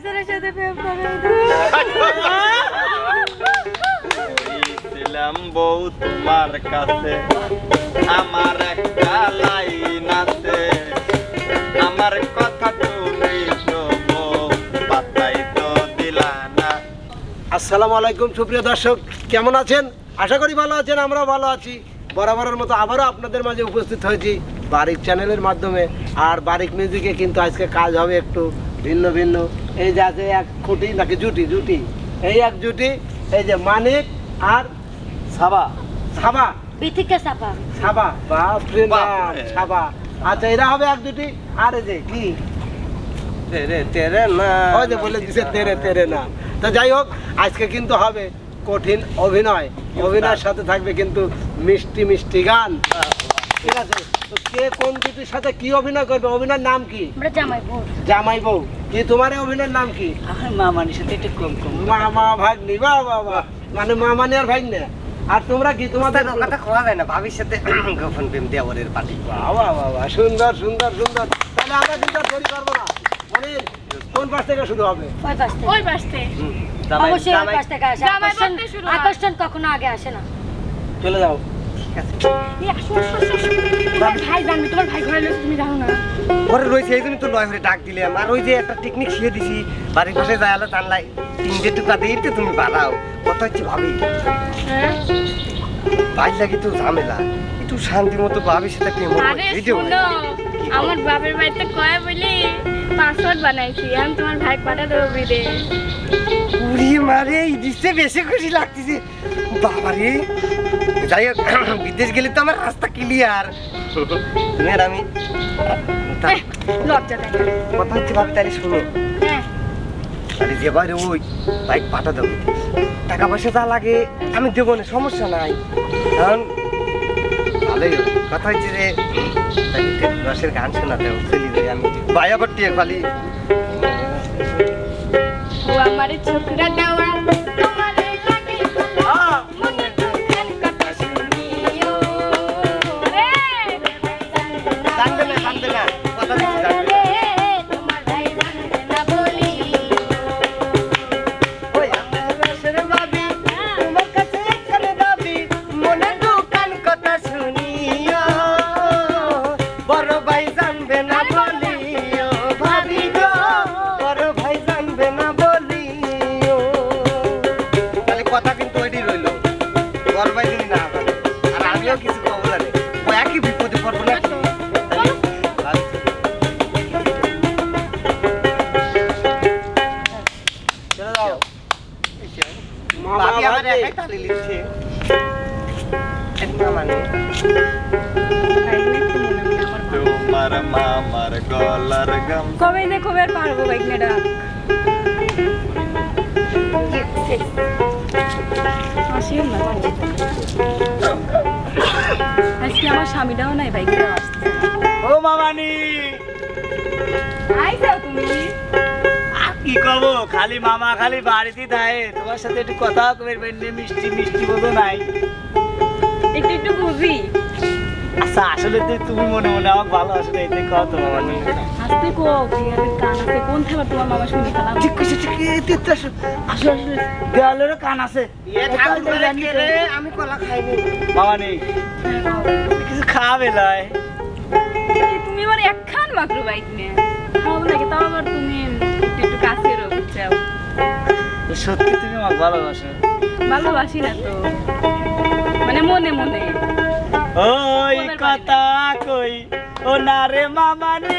আরেকজনের সাথে প্রেম করে। ছিলাম বউ তোমার কাছে। আমার একটা লাইন আছে। আমার কথা তুমি শোনো পাতাই তো দিলা না। আসসালামু আলাইকুম সুপ্রিয় দর্শক কেমন আছেন? আশা করি ভালো আছেন আমরাও ভালো আছি। বরাবরের মতো আবারও আপনাদের মাঝে উপস্থিত হয়েছি বারিক চ্যানেলের মাধ্যমে। আর বারিক মিউজিকে কিন্তু আজকে কাজ হবে একটু ভিন্ন ভিন্ন। এই যে আছে এক খুঁটি নাকি জুটি জুটি। এই এক জুটি এই যে মানিক আর সাবা। সাবা? বিথিকে সাবা। বাপরে বাপ রে। সাবা। আচ্ছা এরা হবে এক দুটি আর এই যে কি? তেরে তেরে না। ওই যে বলে দিছে তেরে তেরে না। তো যাই হোক আজকে কিন্তু হবে কঠিন অভিনয়। অভিনয়ের সাথে থাকবে কিন্তু মিষ্টি মিষ্টি গান। ঠিক আছে? কে কোন দুটির সাথে কি অভিনয় করবে? অভিনয়ের নাম কি? জামাই বোন জামাই বউ। কি তোমার অভিনয়ের নাম কি? মামানির সাথে একটু কম কম। মামা ভাগ্নি বা বাবা মানে মামানি আর ভাগ্নে। আর তোমরা কি তোমাদের কথা খোয়া যায় না। ভাবির সাথে গোপন প্রেম দেওয়ারের পার্টি। বাবা বাবা সুন্দর সুন্দর সুন্দর। তাহলে আমরা কিন্তু আর দেরি করব না। মানে কোন পাশ থেকে শুরু হবে? ওই পাশ থেকে। অবশ্যই ওই পাশ থেকে আসে। আকর্ষণ কখনো আগে আসে না। চলে যাও। তোমার ভাই জানবি তোমার ভাই ঘরে রয়েছে তুমি জানো না। ঘরে রয়েছে এই জন্য তো লয় করে ডাক দিলাম। আর ওই যে একটা টেকনিক শিখে দিছি বাড়ির পাশে যায় আলো টানলাই তিনটে টুকা দিয়ে তো তুমি বাড়াও। হচ্ছে ভাবি হ্যাঁ? ভাই লাগে তো ঝামেলা। একটু শান্তি মতো ওই- শুনো আমার বাপের বাড়িতে কয় বলি পাসওয়ার্ড বানাইছি আমি তোমার ভাই পাঠা দেবো উড়ি মারে এই দৃশ্যে বেশি খুশি লাগতেছে। বাবা রে যাই হোক বিদেশ গেলে তো আমার রাস্তা ক্লিয়ার তুমি আমি লজ্জা। কথা হচ্ছে ভাবি তাহলে শোনো। হ্যাঁ। আরে যে বাইরে ওই বাইক পাঠা দেবো টাকা পয়সা যা লাগে আমি দেবো না সমস্যা নাই। কারণ ভালোই। কথা হচ্ছে যে তাহলে রসের গান শোনাতে চলি আমি ভাই আবার টিয়ে খালি ও আমারে ছোকরা দেওয়া ভাগ্নে। একাই তালি লিখছে তোমার মামার গলার গাম। কবে যে কবে পারব বাইকনেটা আসিও না আজকে আমার স্বামীটাও নাই বাইকে ও মামানি! আইসাও তুমি। কি কব? খালি মামা খালি বাড়িতে থাকে। তোমার সাথে একটু কথা কবে মিষ্টি মিষ্টি মতো নাই। একটু একটু বুঝি। আচ্ছা আসলে তো তুমি মনে মনে আমাকে ভালো আসলে এতে কত মামানি হাসতে কো বিয়ারের কান আছে? কোন থাকবে তোমার মামা শুনি খেলাম ঠিক কইছে ঠিক এতে আসলে আসলে দেওয়ালেরও কান আছে। এ ঠাকুর করে কে রে? আমি কলা খাইনি মামানি কিছু খাবে লয়? তুমি আমার একখান মাত্র বাইক নিয়ে। খাওয়াবো নাকি? তাও আবার তুমি একটু একটু কাছে রো বুঝছাও সত্যি তুমি আমাকে ভালোবাসো? ভালোবাসি না তো। মানে মনে মনে। ওই কথা কই ও না রে মামানি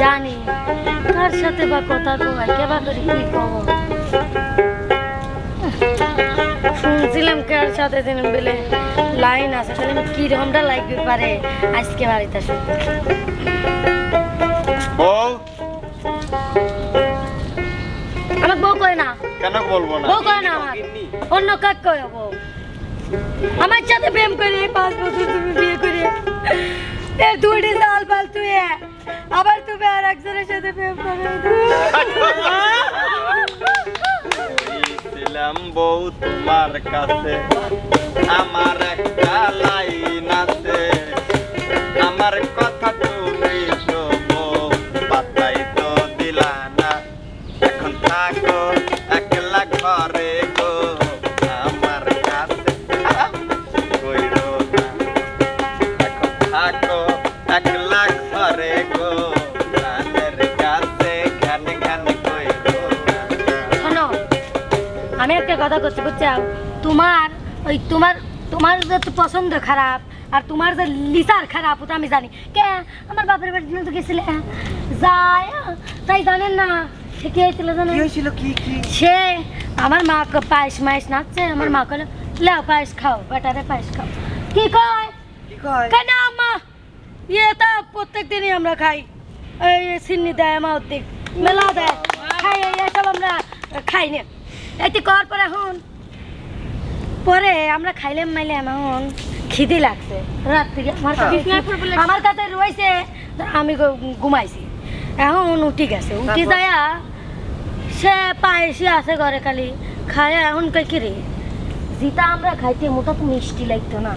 জানি কার সাথে বা কথা কয় কেবা করে কি কব? শুনছিলাম কার সাথে যেন বেলে লাইন আছে খালি কি রকমটা লাগবে পারে আজকে বাড়িতে আসবে বউ আমার বউ কয় না? কেন বলব না? বউ কয় না আমার? অন্য কাক কয় বউ? আমার সাথে প্রেম করে পাঁচ বছর তুমি বিয়ে করে দুটি সাল পাল তুই আবার তুমি আর একজনের সাথে প্রেম করে। ছিলাম বউ তোমার কাছে, আমার একটা লাইন আছে। আমার কথা তুমি বউ পাতাই তো দিলা না। এখন থাকো একটা কথা করছি বুঝছ তোমার ওই তোমার তোমার যে পছন্দ খারাপ আর তোমার যে লিসার খারাপ ওটা আমি জানি। কে? আমার বাপের বাড়িতে তো গেছিলে। যায় তাই জানেন না। সে কি হয়েছিল জানেন? হয়েছিল? কি কি? সে আমার মা পায়েস মায়েস নাচছে। আমার মা কলে লেও পায়েস খাও বেটারে পায়েস খাও। কি কয়? কি কয়? কেন আম্মা ইয়ে তা প্রত্যেক দিনই আমরা খাই। এই সিন্নি দেয় আমার দিক মেলা দেয়। খাই এই এসব আমরা খাই না। এতে কর পরে এখন পরে আমরা খাইলাম মাইলাম এখন খিদি লাগছে। রাত থেকে আমার কাছে আমার কাছে রয়েছে আমি ঘুমাইছি। এখন উঠি গেছে। উঠি? যায়া সে পায়েসি আছে ঘরে খালি। খায় এখন কই কি রে? যেটা আমরা খাইতে মোটা তো মিষ্টি লাগতো না।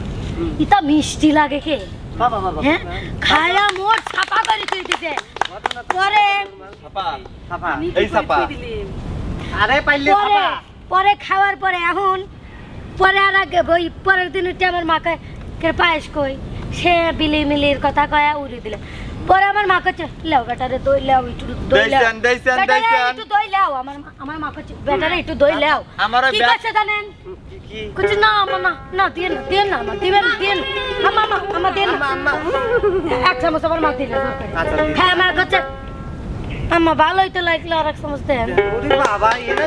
ইটা মিষ্টি লাগে কে? বাবা বাবা হ্যাঁ? খায়া মোট ছাপা করে তুই দিছে। পরে ছাপা ছাপা। এই ছাপা। আরে পাইলে পরে পরে খাওয়ার পরে এখন পরে আর আগে ওই পরের দিন উঠে আমার মাকে কে পায়েস কই সে বিলি মিলির কথা কয়া উড়ি দিলে। পরে আমার মা কাছে লাও বেটারে দই লাও একটু দই লাও। দেইছেন, দেইছেন, দেইছেন। একটু দই লাও। আমার মা- আমার মা কাছে বেটারে একটু দই লাও। আমার কি করছে জানেন? কি? কুছ না আমার না না দিয়ে না না আমার দিবেন দিয়ে না। আমার মা আমার দিয়ে না। এক চামচ আমার মা দিলে। আচ্ছা, দিন। হ্যাঁ আমার কাছে আম্মা ভালোই তো লাগল আর এক বাবা এরা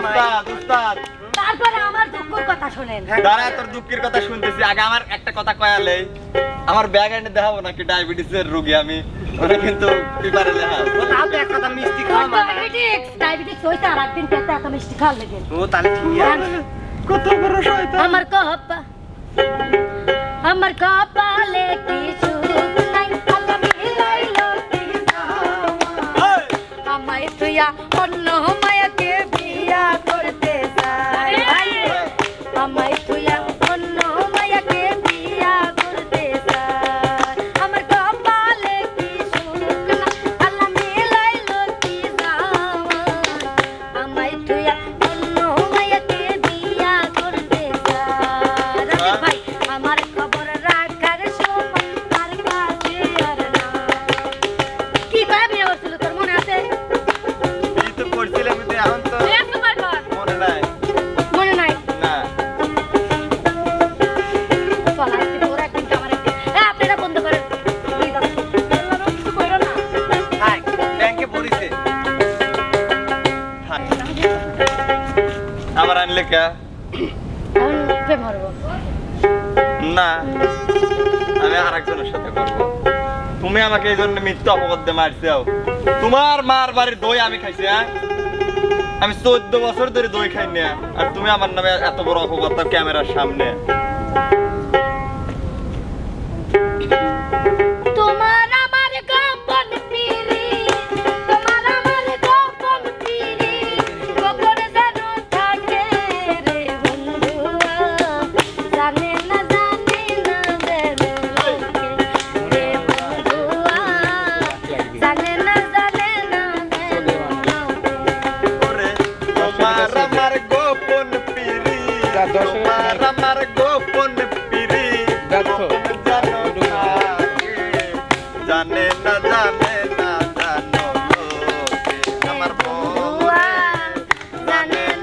উস্তাদ উস্তাদ। তারপরে আমার দুঃখের কথা শোনেন। দাঁড়া তোর দুঃখের কথা শুনতেছি। আগে আমার একটা কথা কয়ালে আমার ব্যাগ এনে দেখাবো নাকি? ডায়াবেটিসের রোগী আমি। ওটা কিন্তু পেপারে লেখা ও তাও এক কথা মিষ্টি খাওয়া মানে? ডায়াবেটিক্স ডায়াবেটিক্স হইতে আর একদিন পেতে এত মিষ্টি খাওয়া লেগে। ও তাহলে ঠিক আছে। কত বড় শয়তান। আমার কপালে কি সুখ অন্য মায়াকে বিয়া করতে চাই। আমায় তুইয়া অন্য মায়াকে বিয়া করতে চাই। আমার কপালে কি সুখ না আল্লাহ মিলাইলো কি জামা। আমায় তুইয়া অন্য মায়াকে বিয়া করতে চাই। ভাই আমার আবার আনলে কে? না আমি আর একজনের সাথে করব। তুমি আমাকে এই জন্য মিথ্যা অপবাদ দিয়ে মারছো তোমার মার বাড়ির দই আমি খাইছি হ্যাঁ? আমি চোদ্দ বছর ধরে দই খাই না আর তুমি আমার নামে এত বড় অপবাদ ক্যামেরার সামনে। জানে না জানে না জানো লোকে আমার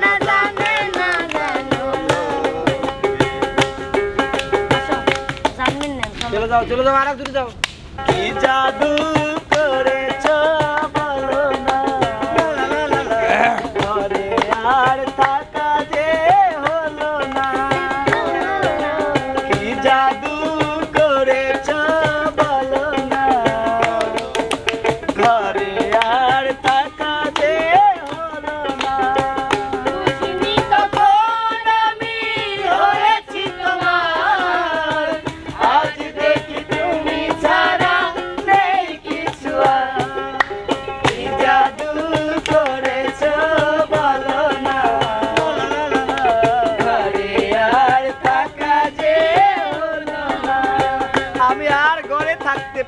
না জানে চলে যাও চলে যাও আর দূরে যাও। কি জাদু করেছ?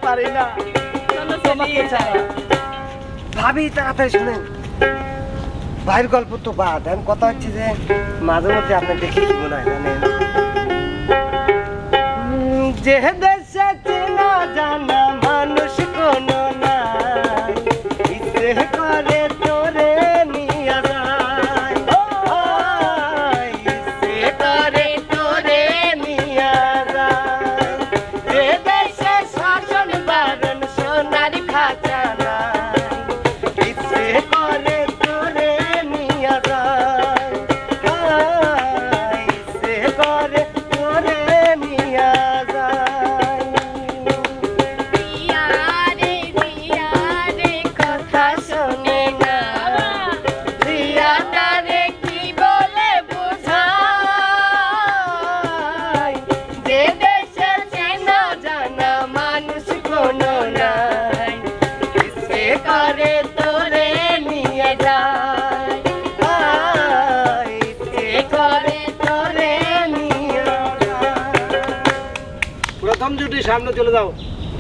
পারি না। তোমাকে ছাড়া। ভাবি তাড়াতাড়ি শুনে ভাইয়ের গল্প তো বাদ। এখন কথা হচ্ছে যে মাঝে মধ্যে আপনি দেখি কি মনে হয় জানেন? যে দেশে চেনা জানা প্রথম জুটি সামনে চলে যাও।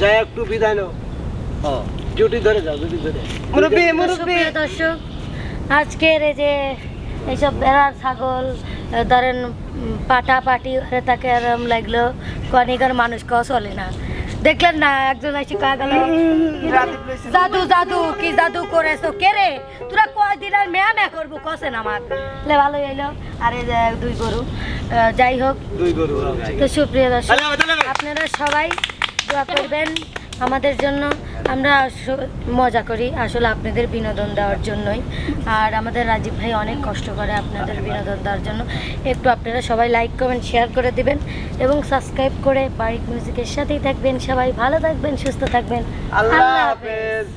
যাই একটু বিদায় নাও। জুটি ধরে যাও জুটি ধরে। মুরব্বী মুরব্বী। দর্শক আজকের এই যে এইসব বেড়ার ছাগল ধরেন পাটা পাটি হয়ে তাকে আরাম লাগল কনিকার মানুষ কেউ চলে না। দেখলেন না একজন এসে গেল জাদু জাদু কি জাদু করেছ? কে রে? কয়দিন আর মেয়া মেয়া করব কসেন আমার। লে ভালো এলো আর এই দুই গরু। যাই হোক। দুই গরু তো সুপ্রিয় দর্শক আপনারা সবাই দোয়া করবেন আমাদের জন্য। আমরা মজা করি আসলে আপনাদের বিনোদন দেওয়ার জন্যই। আর আমাদের রাজীব ভাই অনেক কষ্ট করে আপনাদের বিনোদন দেওয়ার জন্য। একটু আপনারা সবাই লাইক কমেন্ট শেয়ার করে দিবেন এবং সাবস্ক্রাইব করে বারিক মিউজিকের সাথেই থাকবেন। সবাই ভালো থাকবেন সুস্থ থাকবেন। আল্লাহ হাফেজ।